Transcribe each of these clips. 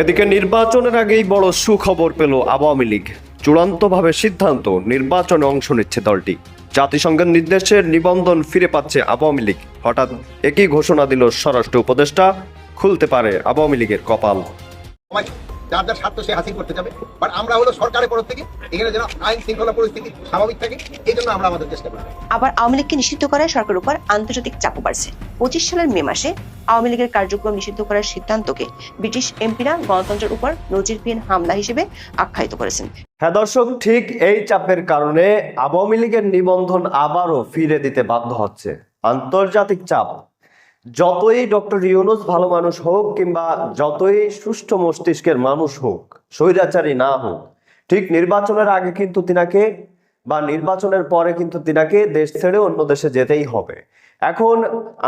এদিকে নির্বাচনের আগেই বড় সুখবর পেল আওয়ামী লীগ। চূড়ান্তভাবে সিদ্ধান্ত, নির্বাচনে অংশ নিচ্ছে দলটি। জাতিসংঘের নির্দেশের নিবন্ধন ফিরে পাচ্ছে আওয়ামী লীগ। হঠাৎ একই ঘোষণা দিল স্বরাষ্ট্র উপদেষ্টা, খুলতে পারে আওয়ামী লীগের কপাল। যার যার স্বার্থ সে হাসিল করতে যাবে। বাট আমরা হলো সরকারের পক্ষ থেকে এখানে যেন আইন শৃঙ্খলা পরিস্থিতি স্বাভাবিক থাকে এই জন্য আমরা আমাদের চেষ্টা করি। আবার আওয়ামী লীগকে নিষিদ্ধ করায় সরকারের উপর আন্তর্জাতিক চাপও বাড়ছে। পঁচিশ সালের মে মাসে আওয়ামী লীগের কার্যক্রম নিষিদ্ধ করার সিদ্ধান্তকে ব্রিটিশ এমপিরা গণতন্ত্রের উপর নজিরবিহীন হামলা হিসেবে আখ্যায়িত করেছেন। হ্যাঁ দর্শক ঠিক এই চাপের কারণে আওয়ামী লীগের নিবন্ধন আবারও ফিরে দিতে বাধ্য হচ্ছে। আন্তর্জাতিক চাপ যতই ডক্টর ইউনুস ভালো মানুষ হোক কিংবা যতই সুষ্ঠু মস্তিষ্কের মানুষ হোক, স্বৈরাচারী না হোক, ঠিক নির্বাচনের আগে কিন্তু তিনাকে বা নির্বাচনের পরে কিন্তু তিনাকে দেশ ছেড়ে অন্য দেশে যেতেই হবে। এখন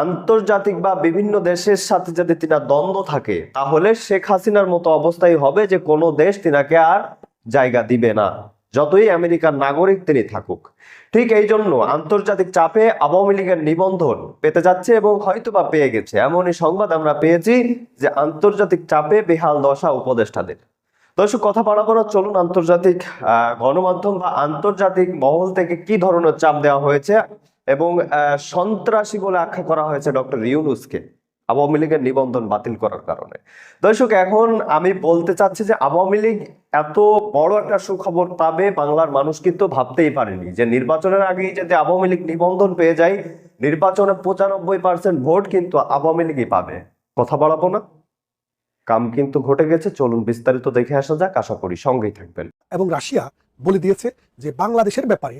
আন্তর্জাতিক বা বিভিন্ন দেশের সাথে যদি তিনা দ্বন্দ্ব থাকে, তাহলে শেখ হাসিনার মতো অবস্থাই হবে যে কোনো দেশ তিনাকে আর জায়গা দিবে না। যতই আমেরিকার নাগরিক তিনি থাকুক। ঠিক এই জন্য আন্তর্জাতিক চাপে আওয়ামী লীগের নিবন্ধন পেতে যাচ্ছে এবং হয়তোবা পেয়ে গেছে। এমনই সংবাদ আমরা পেয়েছি যে আন্তর্জাতিক চাপে বেহাল দশা উপদেষ্টাদের। দর্শক, কথা বাড়াবো না। চলুন আন্তর্জাতিক গণমাধ্যম বা আন্তর্জাতিক মহল থেকে কি ধরনের চাপ দেওয়া হয়েছে এবং সন্ত্রাসী বলে আখ্যা করা হয়েছে ডক্টর ইউনুসকে। আওয়ামী লীগের নিবন্ধন বাতিল করার কারণে। দর্শক, এখন আমি বলতে চাচ্ছি যে আওয়ামী লীগ এত বড় একটা সুখবর পাবে বাংলার মানুষ কিন্তু ভাবতেই পারেনি যে নির্বাচনের আগেই যদি আওয়ামী লীগ নিবন্ধন পেয়ে যায়, নির্বাচনে পঁচানব্বই পার্সেন্ট ভোট কিন্তু আওয়ামী লীগই পাবে। কথা বাড়াবো না। কাম কিন্তু ঘটে গেছে। চলুন বিস্তারিত দেখে আসা যাক। আশা করি সঙ্গেই থাকবেন। এবং রাশিয়া বলে দিয়েছে যে বাংলাদেশের ব্যাপারে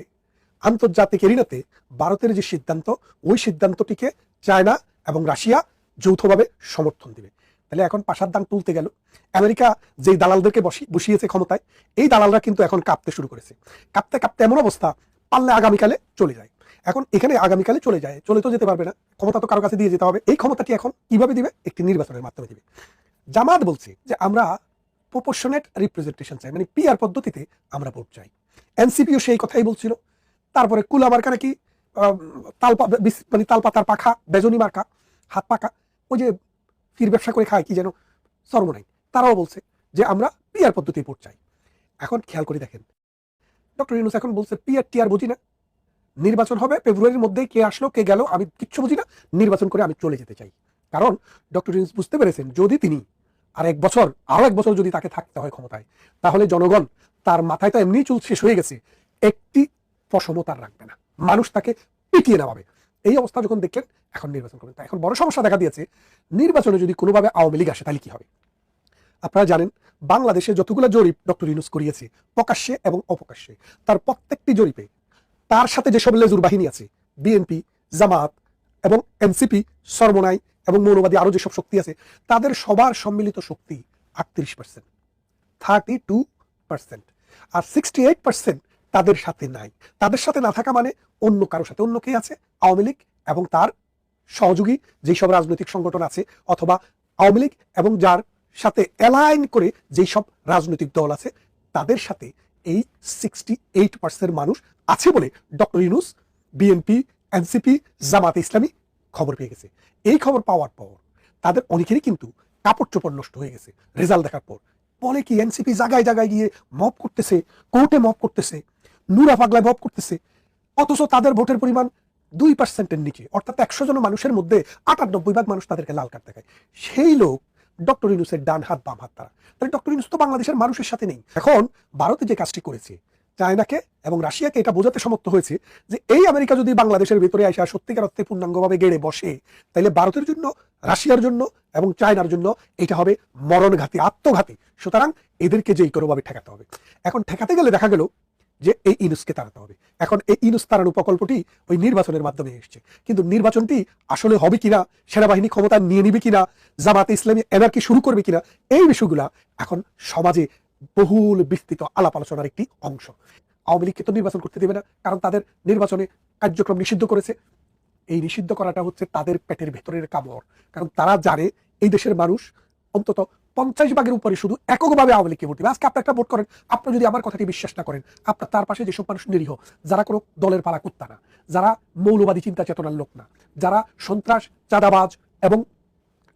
আন্তর্জাতিক এরিনাতে ভারতের যে সিদ্ধান্ত, ওই সিদ্ধান্তটিকে চায়না এবং রাশিয়া যৌথভাবে সমর্থন দিবে। তাহলে এখন পাশার দাম তুলতে গেল। আমেরিকা যেই দালালদেরকে বসি, বসিয়েছে ক্ষমতায়, এই দালালরা কিন্তু এখন কাঁপতে শুরু করেছে। কাঁপতে কাঁপতে এমন অবস্থা, পারলে আগামীকালে চলে যায়। এখন এখানে আগামীকালে চলে যায়, চলে তো যেতে পারবে না। ক্ষমতা তো কারও কাছে দিয়ে যেতে হবে। এই ক্ষমতাটি এখন কীভাবে দিবে? একটি নির্বাচনের মাধ্যমে দিবে। জামাত বলছে যে আমরা প্রপোর্শনেট রিপ্রেজেন্টেশন চাই মানে পিআর পদ্ধতিতে আমরা ভোট চাই। এনসিপিও সেই কথাই বলছিল। তারপরে কুলা মার্কা নাকি তালপা মানে তালপাতার পাখা, বেজনি মার্কা, হাত পাকা ওই যে ফির ব্যবসা করে খায় কি যেন, সর্বনাই। তারাও বলছে যে আমরা পিআর পদ্ধতি ভোট চাই। এখন খেয়াল করে দেখেন। ডক্টর ইউনুস এখন বলছে পিআর টিআর বুঝি না। নির্বাচন হবে, ফেব্রুয়ারির মধ্যেই কে আসলো, কে গেল, আমি কিচ্ছু বুঝি না। নির্বাচন করে আমি চলে যেতে চাই। কারণ ডক্টর ইউনুস বুঝতে পেরেছেন, যদি তিনি আর এক বছর, আরও এক বছর যদি তাকে থাকতে হয় ক্ষমতায়, তাহলে জনগণ তার মাথায় তো এমনি চুল শেষ হয়ে গেছে। একটি পশমও তার রাখবে না। মানুষ তাকে পিটিয়ে নেওয়াবে এই অবস্থা যখন দেখলেন, এখন নির্বাচন করবেন। এখন বড় সমস্যা দেখা দিয়েছে, নির্বাচনে যদি কোনোভাবে আওয়ামী লীগ আসে, তাহলে কি হবে? আপনারা জানেন, বাংলাদেশে যতগুলো জরিপ ডক্টর ইউনুস করিয়েছে, প্রকাশ্যে এবং অপ্রকাশ্যে, তার প্রত্যেকটি জরিপে, তার সাথে যেসব লেজুর বাহিনী আছে, বিএনপি, জামাত এবং এনসিপি সর্বনাই এবং মৌলবাদী আরও যেসব শক্তি আছে, তাদের সবার সম্মিলিত শক্তি আটত্রিশ পার্সেন্ট থার্টি টু পার্সেন্ট আর সিক্সটি এইট পার্সেন্ট তাদের সাথে নাই। তাদের সাথে না থাকা মানে অন্য কারোর সাথে। অন্য কে আছে? আওয়ামী লীগ এবং তার সহযোগী যেই সব রাজনৈতিক সংগঠন আছে অথবা আওয়ামী লীগ এবং যার সাথে অ্যালাইন করে যেই সব রাজনৈতিক দল আছে, তাদের সাথে এই সিক্সটি এইট পার্সেন্ট মানুষ আছে বলে ডক্টর ইউনুস বিএনপি এনসিপি জামাতে ইসলামী খবর পেয়ে গেছে। এই খবর পাওয়ার পর তাদের অনেকেরই কিন্তু কাপড় চোপড় নষ্ট হয়ে গেছে। রেজাল্ট দেখার পর। বলে কি এনসিপি জায়গায় জায়গায় গিয়ে মপ করতেছে কোর্টে মপ করতেছে? নুরা পাগলায় মপ করতেছে। অথচ তাদের ভোটের পরিমাণ দুই পার্সেন্টের নিচে। অর্থাৎ একশো জন মানুষের মধ্যে আটানব্বই ভাগ মানুষ তাদেরকে লাল কার্ড দেখায়। সেই লোক ডক্টর ইউনুসের ডান হাত, বাম হাত তারা তাহলে ডক্টর ইউনুস তো বাংলাদেশের মানুষের সাথে নেই। এখন ভারতে যে কাজটি করেছে, চায়নাকে এবং রাশিয়াকে এটা বোঝাতে সমর্থ হয়েছে যে এই আমেরিকা যদি বাংলাদেশের ভেতরে আসা সত্যিকার অর্থে পূর্ণাঙ্গভাবে গেড়ে বসে, তাহলে ভারতের জন্য, রাশিয়ার জন্য এবং চায়নার জন্য এটা হবে মরণঘাতী, আত্মঘাতী। সুতরাং এদেরকে যেই কোনোভাবে ঠেকাতে হবে। এখন ঠেকাতে গেলে দেখা গেল যে এই ইনুসকে তাড়াতে হবে। এখন এই ইনুস তাড়ানো প্রকল্পটি ওই নির্বাচনের মাধ্যমে এসছে। কিন্তু নির্বাচনটি আসলে হবে কিনা, সেনাবাহিনী ক্ষমতা নিয়ে নিবে কিনা, জামাতে ইসলামী এনার্কি শুরু করবে কিনা, এই বিষয়গুলা এখন সমাজে বহুল বিস্তৃত আলাপ আলোচনার একটি অংশ। আওয়ামী লীগকে তো নির্বাচন করতে দেবে না, কারণ তাদের নির্বাচনে কার্যক্রম নিষিদ্ধ করেছে। এই নিষিদ্ধ করাটা হচ্ছে তাদের পেটের ভেতরের কামড়। কারণ তারা জানে এই দেশের মানুষ অন্তত পঞ্চাশ ভাগের উপরে শুধু এককভাবে আওয়ামী লীগকে ভোট দেবে। আজকে আপনি একটা ভোট করেন, আপনি যদি আমার কথাটি বিশ্বাস না করেন, আপনার তার পাশে যেসব মানুষ নিরীহ, যারা কোনো দলের পালা কুত্তা না, যারা মৌলবাদী চিন্তা চেতনার লোক না, যারা সন্ত্রাস, চাঁদাবাজ এবং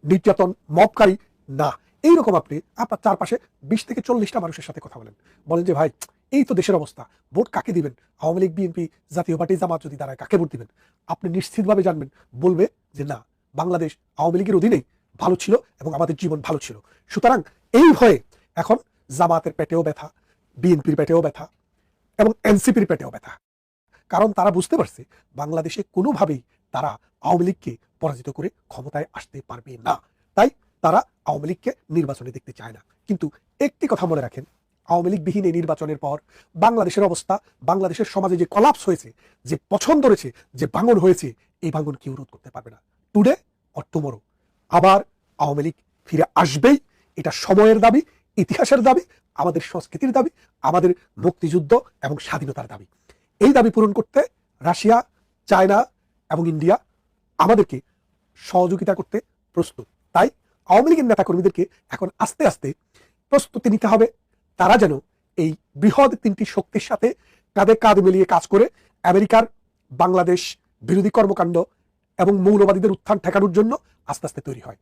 নির্যাতন মবকারী না, এইরকম আপনি আপনার চারপাশে বিশ থেকে চল্লিশটা মানুষের সাথে কথা বলেন। বলেন যে, ভাই, এই তো দেশের অবস্থা, ভোট কাকে দিবেন? আওয়ামী লীগ, বিএনপি, জাতীয় পার্টি, জামাত যদি দাঁড়ায় কাকে ভোট দিবেন? আপনি নিশ্চিতভাবে জানবেন, বলবে যে, না, বাংলাদেশ আওয়ামী লীগের অধীনেই ভালো ছিল এবং আমাদের জীবন ভালো ছিল। সুতরাং এই ভয়ে এখন জামাতের পেটেও ব্যথা, বিএনপির পেটেও ব্যথা এবং এনসিপির পেটেও ব্যথা। কারণ তারা বুঝতে পারছে, বাংলাদেশে কোনোভাবেই তারা আওয়ামী লীগকে পরাজিত করে ক্ষমতায় আসতে পারবে না। তাই তারা আওয়ামী লীগকে নির্বাচনে দেখতে চায় না। কিন্তু একটি কথা মনে রাখেন, আওয়ামী লীগবিহীন এই নির্বাচনের পর বাংলাদেশের অবস্থা, বাংলাদেশের সমাজে যে কলাপস হয়েছে, যে পছন্দ রয়েছে, যে ভাঙন হয়েছে, এই ভাঙন কেউ রোধ করতে পারবে না। টুডে অর টুমোরো আবার আওয়ামী লীগ ফিরে আসবেই। এটা সময়ের দাবি, ইতিহাসের দাবি, আমাদের সংস্কৃতির দাবি, আমাদের মুক্তিযুদ্ধ এবং স্বাধীনতার দাবি। এই দাবি পূরণ করতে রাশিয়া, চায়না এবং ইন্ডিয়া আমাদেরকে সহযোগিতা করতে প্রস্তুত। তাই আওয়ামী লীগের নেতাকর্মীদেরকে এখন আস্তে আস্তে প্রস্তুতি নিতে হবে। তারা যেন এই বৃহৎ তিনটি শক্তির সাথে কাঁধে কাঁধ মিলিয়ে কাজ করে। আমেরিকার বাংলাদেশ বিরোধী কর্মকাণ্ড এবং মৌলবাদীদের উত্থান ঠেকানোর জন্য আস্তে আস্তে তৈরি হয়।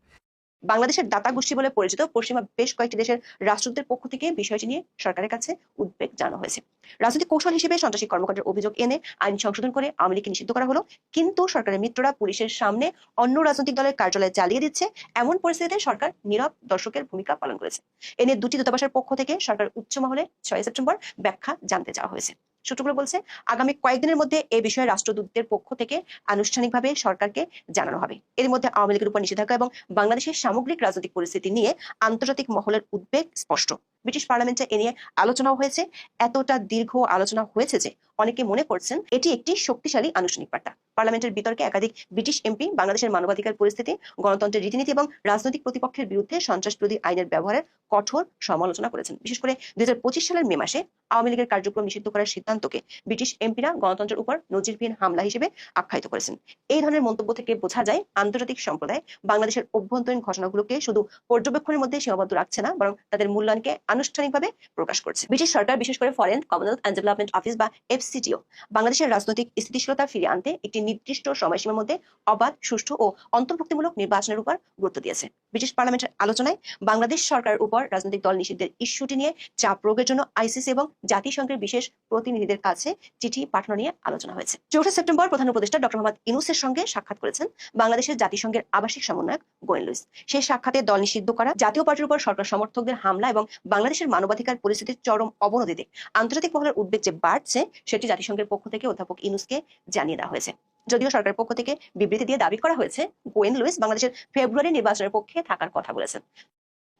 বাংলাদেশের দাতা গোষ্ঠী বলে পরিচিত পশ্চিমা বেশ কয়েকটি দেশের রাষ্ট্রদূতের পক্ষ থেকে বিষয়টি নিয়ে সরকারের কাছে উদ্বেগ জানানো হয়েছে। রাজনৈতিক কৌশল হিসেবে সন্ত্রাসী কর্মকাণ্ডের অভিযোগ এনে আইন সংশোধন করে আওয়ামী নিষিদ্ধ করা হলো, কিন্তু সরকারের মিত্ররা পুলিশের সামনে অন্য রাজনৈতিক দলের কার্যালয় জ্বালিয়ে দিচ্ছে। এমন পরিস্থিতিতে সরকার নীরব দর্শকের ভূমিকা পালন করেছে। এনে দুটি দূতাবাসের পক্ষ থেকে সরকার উচ্চ মহলে ছয় সেপ্টেম্বর ব্যাখ্যা জানতে চাওয়া হয়েছে। সূত্রগুলো বলছে, আগামী কয়েকদিনের মধ্যে এ বিষয়ে রাষ্ট্রদূতদের পক্ষ থেকে আনুষ্ঠানিকভাবে সরকারকে জানানো হবে। এর মধ্যে আওয়ামী লীগের উপর নিষেধাজ্ঞা এবং বাংলাদেশের সামগ্রিক রাজনৈতিক পরিস্থিতি নিয়ে আন্তর্জাতিক মহলের উদ্বেগ স্পষ্ট। ব্রিটিশ পার্লামেন্টে এ নিয়ে আলোচনাও হয়েছে। এতটা দীর্ঘ আলোচনা হয়েছে যে অনেকে মনে করছেন এটি একটি শক্তিশালী আনুষ্ঠানিক বার্তা। পার্লামেন্টের বিতর্কে একাধিক ব্রিটিশ এমপি বাংলাদেশের মানবাধিকার পরিস্থিতি, গণতন্ত্রের রীতিনীতি এবং রাজনৈতিক প্রতিপক্ষের বিরুদ্ধে সন্ত্রাস বিরোধী আইনের ব্যবহারের কঠোর সমালোচনা করেছেন। বিশেষ করে দুই হাজার পঁচিশ সালের মে মাসে আওয়ামী লীগের কার্যক্রম নিষিদ্ধ করার সিদ্ধান্তকে ব্রিটিশ এমপিরা গণতন্ত্রের উপর নজিরবিহীন হামলা হিসেবে আখ্যায়িত করেছেন। এই ধরনের মন্তব্য থেকে বোঝা যায় আন্তর্জাতিক সম্প্রদায় বাংলাদেশের অভ্যন্তরীণ ঘটনাগুলোকে শুধু পর্যবেক্ষণের মধ্যে সীমাবদ্ধ রাখছে না, বরং তাদের মূল্যায়নকে আনুষ্ঠানিকভাবে প্রকাশ করছে। ব্রিটিশ সরকার, বিশেষ করে Foreign Commonwealth and Development Office বা এফসিটিও বাংলাদেশের রাজনৈতিক স্থিতিশীলতা ফিরিয়ে আনতে একটি নির্দিষ্ট সময়সীমার মধ্যে অবাধ, সুষ্ঠু ও অন্তর্ভুক্তিমূলক নির্বাচনের উপর গুরুত্ব দিয়েছে। ব্রিটিশ পার্লামেন্টের আলোচনায় বাংলাদেশ সরকারের উপর রাজনৈতিক দল নিষিদ্ধের ইস্যুটি নিয়ে চাপ প্রয়োগের জন্য আইসিসি এবং জাতিসংঘের বিশেষ প্রতিনিধিদের কাছে চিঠি পাঠানো নিয়ে আলোচনা হয়েছে। চৌঠা সেপ্টেম্বর প্রধান উপদেষ্টা ডক্টর মোহাম্মদ ইনুসের সঙ্গে সাক্ষাৎ করেছেন বাংলাদেশের জাতিসংঘের আবাসিক সমন্বয়ক গোয়েন লুইস। সেই সাক্ষাতে দল নিষিদ্ধ করা, জাতীয় পার্টির উপর সরকার সমর্থকদের হামলা এবং বাংলাদেশের মানবাধিকার পরিস্থিতির চরম অবনতিতে আন্তর্জাতিক মহলের উদ্বেগ যে বাড়ছে সেটি জাতিসংঘের পক্ষ থেকে অধ্যাপক ইনুসকে জানিয়ে দেওয়া হয়েছে। যদিও সরকারের পক্ষ থেকে বিবৃতি দিয়ে দাবি করা হয়েছে, গোয়েন লুইস বাংলাদেশের ফেব্রুয়ারি নির্বাচনের পক্ষে থাকার কথা বলেছেন।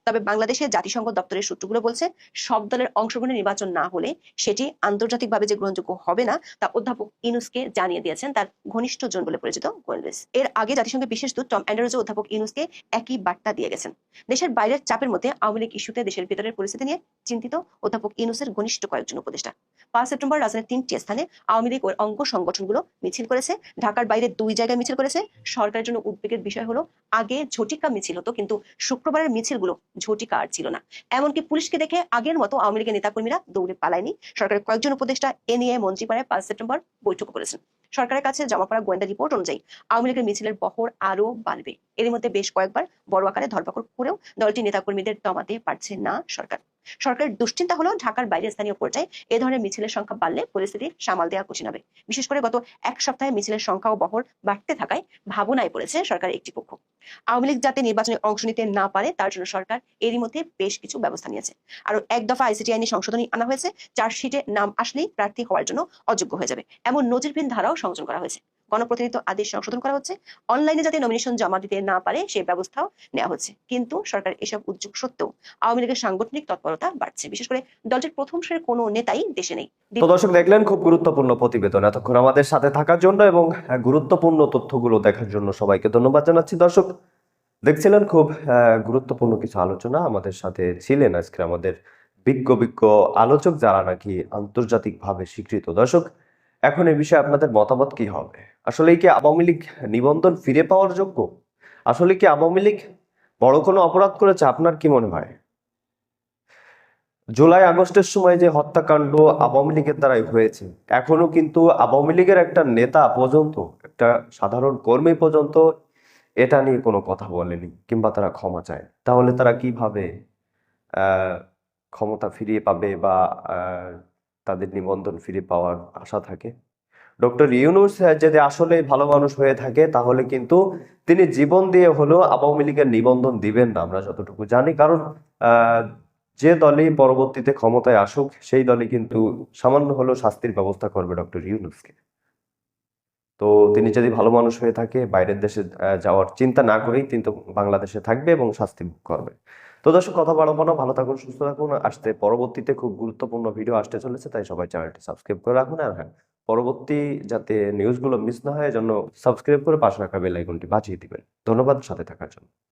তবে বাংলাদেশের জাতিসংঘ দপ্তরের সূত্রগুলো বলছে, সব দলের অংশগ্রহণে নির্বাচন না হলে সেটি আন্তর্জাতিকভাবে যে গ্রহণযোগ্য হবে না, তা অধ্যাপক ইনুসকে জানিয়ে দিয়েছেন তার ঘনিষ্ঠ জন বলে পরিচিত গোয়েলবেস এর আগে জাতিসংঘের বিশেষ দূত টম অ্যান্ডারোজও অধ্যাপক ইনুসকে একই বার্তা দিয়ে গেছেন। দেশের বাইরের চাপের মধ্যে আওয়ামী লীগ ইস্যুতে দেশের ভেতরের পরিস্থিতি নিয়ে চিন্তিত অধ্যাপক ইনুসের ঘনিষ্ঠ কয়েকজন উপদেষ্টা। পাঁচ সেপ্টেম্বর রাজধানীর তিনটি স্থানে আওয়ামী লীগ ও এর অঙ্গ সংগঠনগুলো মিছিল করেছে। ঢাকার বাইরে দুই জায়গায় মিছিল করেছে। সরকারের জন্য উদ্বেগের বিষয় হলো, আগে ঝটিকা মিছিল হতো, কিন্তু শুক্রবারের মিছিলগুলো ঝটিকা আর ছিল না। এমনকি পুলিশকে দেখে আগের মতো আওয়ামী লীগের নেতাকর্মীরা দৌড়ে পালায়নি। সরকারের কয়েকজন উপদেষ্টা এ নিয়ে মন্ত্রীপাড়ায় পাঁচ সেপ্টেম্বর বৈঠক করেছেন। সরকারের কাছে জমা করা গোয়েন্দা রিপোর্ট অনুযায়ী আওয়ামী লীগের মিছিলের বহর আরও বাড়বে। এর মধ্যে বেশ কয়েকবার বড় আকারে ধরপাকড় করেও দলটি নেতাকর্মীদের দমাতে পারছে না সরকার। সরকারের দুশ্চিন্তা হলো ঢাকার বাইরে স্থানীয় পর্যায়ে এ ধরনের মিছিলের সংখ্যা বাড়লে পরিস্থিতি সামাল দেওয়া কঠিন হবে। বিশেষ করে গত এক সপ্তাহে মিছিলের সংখ্যা ও বহর বাড়তে থাকায় ভাবনায় পড়েছে সরকারের একটি পক্ষ। আওয়ামী লীগ যাতে নির্বাচনে অংশ নিতে না পারে, তার জন্য সরকার এরই মধ্যে বেশ কিছু ব্যবস্থা নিয়েছে। আরও এক দফা আইসিটি আইনে সংশোধনী আনা হয়েছে চার্জশিটে নাম আসলেই প্রার্থী হওয়ার জন্য অযোগ্য হয়ে যাবে। এমন নজিরবিহীন ধারাও সংযোজন করা হয়েছে। গণপ্রতিনিধিত্ব আদেশ সংশোধন করা হচ্ছে। অনলাইনে যাতে নমিনেশন জমা দিতে না পারে, সে ব্যবস্থাও নেওয়া হচ্ছে। কিন্তু সরকার এসব উদ্যোগ সত্ত্বেও আওয়ামী লীগের সাংগঠনিক তৎপরতা বাড়ছে। বিশেষ করে দলটির প্রথম সারির কোনো নেতাই দেশে নেই। তো দর্শক, দেখলেন খুব গুরুত্বপূর্ণ প্রতিবেদন। এতক্ষণ আমাদের সাথে থাকার জন্য এবং গুরুত্বপূর্ণ তথ্যগুলো দেখার জন্য সবাইকে ধন্যবাদ জানাচ্ছি। দর্শক, দেখছিলেন খুব গুরুত্বপূর্ণ কিছু আলোচনা আমাদের সাথে ছিলেন আজকে আমাদের বিজ্ঞ বিজ্ঞ আলোচক যারা নাকি আন্তর্জাতিকভাবে স্বীকৃত। দর্শক, এখন এই বিষয়ে আপনাদের মতামত কি হবে? আসলে কি আওয়ামী লীগ নিবন্ধন ফিরে পাওয়ার যোগ্য? আসলে কি আওয়ামী লীগ বড় কোনো অপরাধ করেছে? আপনার কি মনে হয়? জুলাই, আগস্টের সময় যে হত্যাকাণ্ড আওয়ামী লীগের দ্বারাই হয়েছে, এখনও কিন্তু আওয়ামী লীগের একটা নেতা পর্যন্ত, একটা সাধারণ কর্মী পর্যন্ত এটা নিয়ে কোনো কথা বলেনি, কিংবা তারা ক্ষমা চায়। তাহলে তারা কীভাবে ক্ষমতা ফিরিয়ে পাবে বা তাদের নিবন্ধন ফিরে পাওয়ার আশা থাকে? ডক্টর ইউনুস যদি আসলে ভালো মানুষ হয়ে থাকে, তাহলে কিন্তু তিনি জীবন দিয়ে হলেও আওয়ামী লীগের নিবন্ধন দিবেন না, আমরা যতটুকু জানি। কারণ যে দলই পরবর্তীতে ক্ষমতায় আসুক, সেই দলই কিন্তু সামান্য হলেও শাস্তির ব্যবস্থা করবে ডক্টর ইউনুসকে। তো তিনি যদি ভালো মানুষ হয়ে থাকে, বাইরের দেশে যাওয়ার চিন্তা না করেই কিন্তু বাংলাদেশে থাকবে এবং শাস্তি করবে। তো দর্শক, কথা বাড়াবো না, ভালো থাকুন, সুস্থ থাকুন। আসতে পরবর্তীতে খুব গুরুত্বপূর্ণ ভিডিও আসতে চলেছে, তাই সবাই চ্যানেলটি সাবস্ক্রাইব করে রাখুন। আর হ্যাঁ পরবর্তী যাতে নিউজগুলো মিস না হয় জন্য সাবস্ক্রাইব করে পাশে রাখা বেল বাঁচিয়ে দিবেন। ধন্যবাদ, সাথে থাকার জন্য।